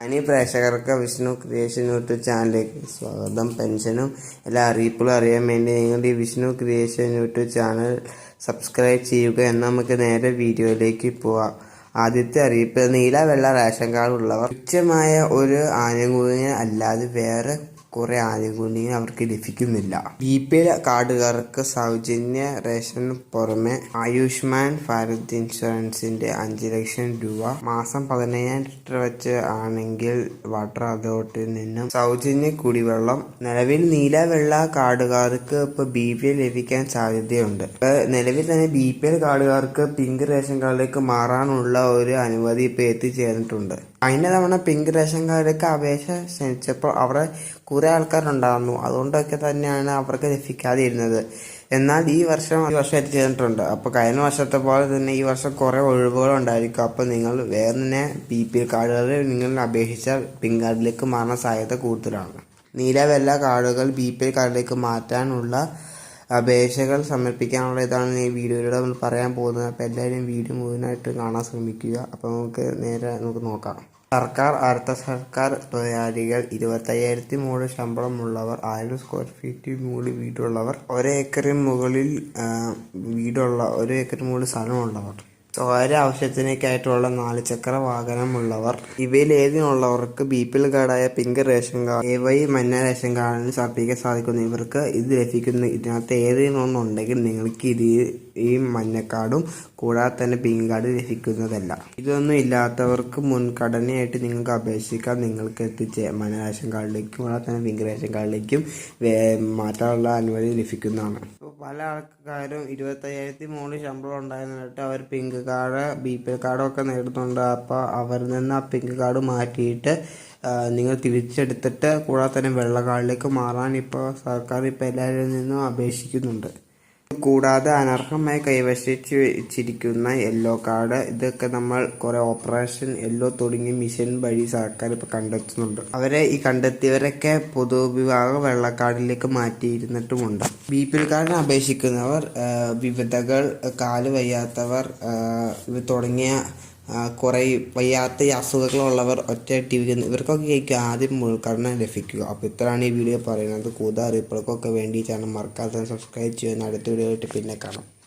അനി പ്രേക്ഷകർക്ക് Vishnu creation YouTube ചാനലിലേക്ക് സ്വാഗതം. പെൻഷനും എല്ലാ അറിയിപ്പുകളും അറിയാൻ വേണ്ടി നിങ്ങളുടെ ഈ Vishnu creation YouTube channel subscribe ചെയ്യുക എന്ന് നമുക്ക് നേരെ വീഡിയോയിലേക്ക് പോവാം. ആദ്യത്തെ അറിയിപ്പ് നീല വെള്ള റേഷൻ കാർഡ് ഉള്ളവർ തുച്ഛമായ ഒരു ആനുകൂല്യം അല്ലാതെ വേറെ കുറെ ആനുകൂല്യങ്ങൾ അവർക്ക് ലഭിക്കുന്നില്ല. ബി പി എൽ കാർഡുകാർക്ക് സൗജന്യ റേഷൻ പുറമെ ആയുഷ്മാൻ ഭാരത് ഇൻഷുറൻസിന്റെ അഞ്ച് ലക്ഷം രൂപ മാസം പതിനയ്യായിരം ലിറ്റർ വെച്ച് ആണെങ്കിൽ വാട്ടർ അതോറിറ്റിയിൽ നിന്നും സൗജന്യ കുടിവെള്ളം. നിലവിൽ നീല വെള്ള കാർഡുകാർക്ക് ഇപ്പൊ ബി പി എൽ ലഭിക്കാൻ സാധ്യതയുണ്ട്. നിലവിൽ തന്നെ ബി പി എൽ കാർഡുകാർക്ക് പിങ്ക് റേഷൻ കാർഡിലേക്ക് മാറാനുള്ള ഒരു അനുമതി ഇപ്പൊ എത്തിച്ചേർന്നിട്ടുണ്ട്. കഴിഞ്ഞ തവണ പിങ്ക് റേഷൻ കാർഡൊക്കെ അപേക്ഷ ക്ഷണിച്ചപ്പോൾ അവിടെ കുറെ ആൾക്കാരുണ്ടായിരുന്നു. അതുകൊണ്ടൊക്കെ തന്നെയാണ് അവർക്ക് ലഭിക്കാതെ ഇരുന്നത് എന്നാൽ ഈ വർഷം ഈ വർഷം എത്തിച്ചേർന്നിട്ടുണ്ട് അപ്പോൾ കഴിഞ്ഞ വർഷത്തെ പോലെ തന്നെ ഈ വർഷം കുറെ ഒഴിവുകൾ ഉണ്ടായിരിക്കും. അപ്പോൾ നിങ്ങൾ വേറെ തന്നെ ബി പി എൽ കാർഡുകളിൽ നിങ്ങൾ അപേക്ഷിച്ചാൽ പിങ്ക് കാർഡിലേക്ക് മാറാൻ സാധ്യത കൂടുതലാണ്. നീല വെള്ള കാർഡുകൾ ബി പി എൽ കാർഡിലേക്ക് മാറ്റാനുള്ള അപേക്ഷകൾ സമർപ്പിക്കാനുള്ള ഇതാണ് ഈ വീഡിയോയിലൂടെ നമ്മൾ പറയാൻ പോകുന്നത്. അപ്പോൾ എല്ലാവരും വീഡിയോ മുഴുവനായിട്ട് കാണാൻ ശ്രമിക്കുക. അപ്പോൾ നമുക്ക് നേരെ നമുക്ക് നോക്കാം. സർക്കാർ അർദ്ധ സർക്കാർ തൊഴിലാളികൾ ഇരുപത്തയ്യായിരത്തി മുകളിൽ ശമ്പളമുള്ളവർ ആയിരം സ്ക്വയർ ഫീറ്റ് മുകളിൽ വീടുള്ളവർ ഒരേക്കറിന് മുകളിൽ വീടുള്ള ഒരേക്കറിന് മുകളിൽ സ്ഥലമുള്ളവർ. സ്വകാര്യ ആവശ്യത്തിനൊക്കെയായിട്ടുള്ള നാല് ചക്ര വാഹനമുള്ളവർ. ഇവയിൽ ഏതിനുള്ളവർക്ക് B P L കാർഡായ pink ration card A Y മഞ്ഞ റേഷൻ കാർഡിന് സമർപ്പിക്കാൻ സാധിക്കുന്നു. ഇവർക്ക് ഇത് ലഭിക്കുന്നു. ഇതിനകത്ത് ഏതിനൊന്നുണ്ടെങ്കിൽ നിങ്ങൾക്ക് ഇത് ഈ മഞ്ഞ കാർഡും കൂടാതെ തന്നെ പിങ്ക് കാർഡ് ലഭിക്കുന്നതല്ല. ഇതൊന്നും ഇല്ലാത്തവർക്ക് മുൻഗണനയായിട്ട് നിങ്ങൾക്ക് അപേക്ഷിക്കാം. നിങ്ങൾക്ക് എത്തിച്ചേ മഞ്ഞ റേഷൻ കാർഡിലേക്കും കൂടാതെ തന്നെ പിങ്ക് റേഷൻ കാർഡിലേക്കും മാറ്റാനുള്ള അനുമതി ലഭിക്കുന്നതാണ്. പല ആൾക്കാരും ഇരുപത്തയ്യായിരത്തി മുകളിൽ ശമ്പളം ഉണ്ടായിരുന്നിട്ട് അവർ pink card B P L കാർഡൊക്കെ നേടുന്നുണ്ട്. അപ്പോൾ അവരിൽ നിന്ന് ആ പിങ്ക് കാർഡ് മാറ്റിയിട്ട് നിങ്ങൾ തിരിച്ചെടുത്തിട്ട് കൂടാതെ തന്നെ വെള്ള കാർഡിലേക്ക് മാറാൻ ഇപ്പോൾ സർക്കാർ ഇപ്പോൾ എല്ലാവരിൽ നിന്നും അപേക്ഷിക്കുന്നുണ്ട്. കൂടാതെ അനർഹമായി കൈവശിച്ച് വെച്ചിരിക്കുന്ന യെല്ലോ കാർഡ് ഇതൊക്കെ നമ്മൾ കുറെ ഓപ്പറേഷൻ യെല്ലോ തുടങ്ങിയ മിഷൻ വഴി സർക്കാർ ഇപ്പൊ കണ്ടെത്തുന്നുണ്ട്. അവരെ ഈ കണ്ടെത്തിയവരൊക്കെ പൊതുവിഭാഗ വെള്ളക്കാർഡിലേക്ക് മാറ്റിയിരുന്നിട്ടുമുണ്ട്. ബി പി എൽ കാർഡിന് അപേക്ഷിക്കുന്നവർ വിവിധകൾ കാൽ വയ്യാത്തവർ തുടങ്ങിയ കുറെ വയ്യാത്ത അസുഖങ്ങളുള്ളവർ ഒറ്റയായിട്ട് ജീവിക്കുന്നു ഇവർക്കൊക്കെ ആയിരിക്കും ആദ്യം മുൻഗണന ലഭിക്കുക അപ്പോൾ ഇത്രയാണ് ഈ വീഡിയോ പറയുന്നത്. കൂടുതൽ അറിയിപ്പുകൾക്കൊക്കെ വേണ്ടി ചാനൽ മറക്കാതെ സബ്സ്ക്രൈബ് ചെയ്യുന്ന അടുത്ത വീഡിയോ ആയിട്ട് പിന്നെ കാണാം.